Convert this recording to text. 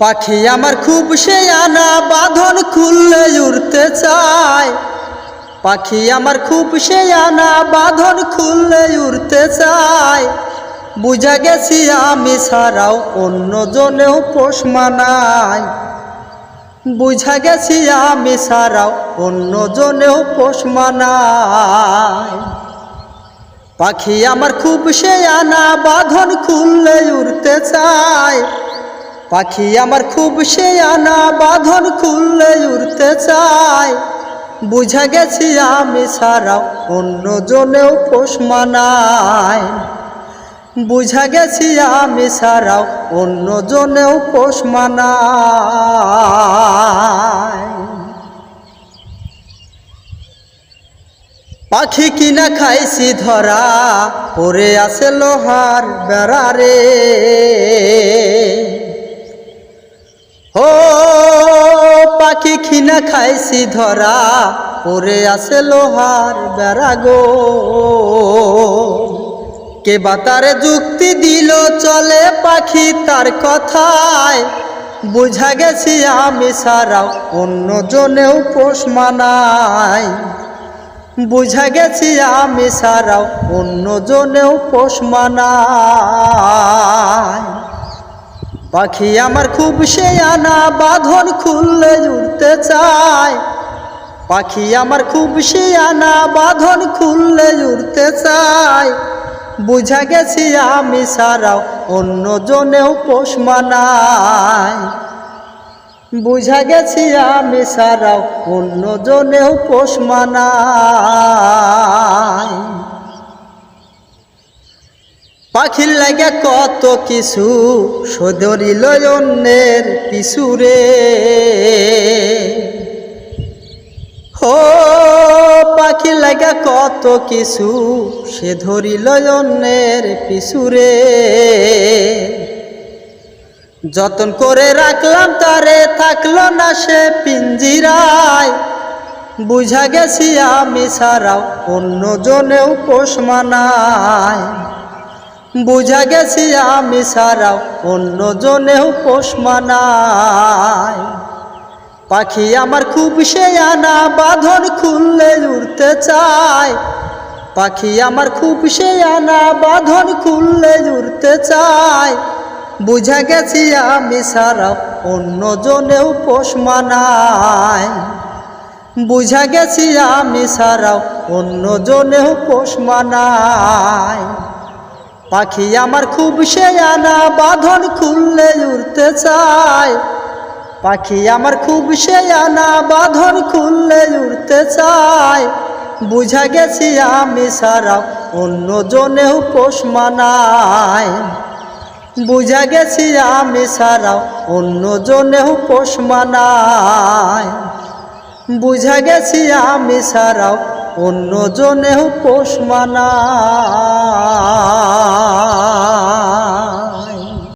পাখি আমার খুব সে আনা, বাঁধন খুললে উড়তে চায়। পাখি আমার খুব সে আনা, বাঁধন খুললে উড়তে চায়। বুঝা গেছি আমি ছাড়াও অন্য জনেও পোষ মানায়। বুঝা গেছি আমি ছাড়াও অন্য জনেও পোষ মানায়। পাখি আমার খুব সে আনা, বাঁধন খুললে উড়তে চায়। পাখি আমার খুব সে আনা, বাঁধন খুললে উড়তে চায়। বুঝা গেছি আমি ছাড়াও অন্য জনেও পোষ মানায়। বুঝা গেছি আমি ছাড়াও অন্য জনেও পোষ মানায়। পাখি কিনা খাইছি ধরা পরে আছে লোহার বেড়ারে। ধরা পরে আছে লোহার বেড়া গো। কে বাতারে যুক্তি দিল, চলে পাখি তার কথায়। বুঝা গেছি আমি ছাড়াও অন্য জনেও পোষ মানায়। বুঝা গেছি আমি ছাড়াও অন্য জনেও পোষ মানায়। পাখি আমার খুব সে আনা, বাঁধন খুললে উড়তে চায়। পাখি আমার খুব সে আনা, বাঁধন খুললে উড়তে চায়। বুঝা গেছি আমি ছাড়াও অন্য জনেও পোষ মানায়। বুঝা গেছি আমি সারাও অন্য জনেও পোষ মানায়। পাখির লাগে কত কিছু, সদরিল অন্যের পিছুরে। ও পাখি লাগে কত কিছু সে ধরিল অন্যের পিছুরে। যতন করে রাখলাম তারে থাকল না সে পিঞ্জিরায়। বুঝা গেছি আমি ছাড়াও অন্য জনেও পোষ মানায়। বুঝা গেছি আমি ছাড়াও অন্য জনেও পোষ মানায় পাখি আমার খুব সে আনা, বাঁধন খুললে উড়তে চায়। পাখি আমার খুব সে আনা, বাঁধন খুললে উড়তে চায়। বুঝা গেছি আমি ছাড়াও অন্য জনেও পোষ মানায় বুঝা গেছি আমি ছাড়াও অন্য জনেও পোষ মানায় পাখি আমার খুব সে আনা, বাঁধন খুললে উড়তে চায়। পাখি আমার খুব সে আনা, বাঁধন খুললে উড়তে চায়। বুঝা গেছি আমি ছাড়াও অন্য জনেও পোষ মানায়। বুঝা গেছি আমি ছাড়াও অন্য জনেও পোষ মানায়। বুঝা গেছি আমি ছাড়াও অন্য জনেও পোষ মানায়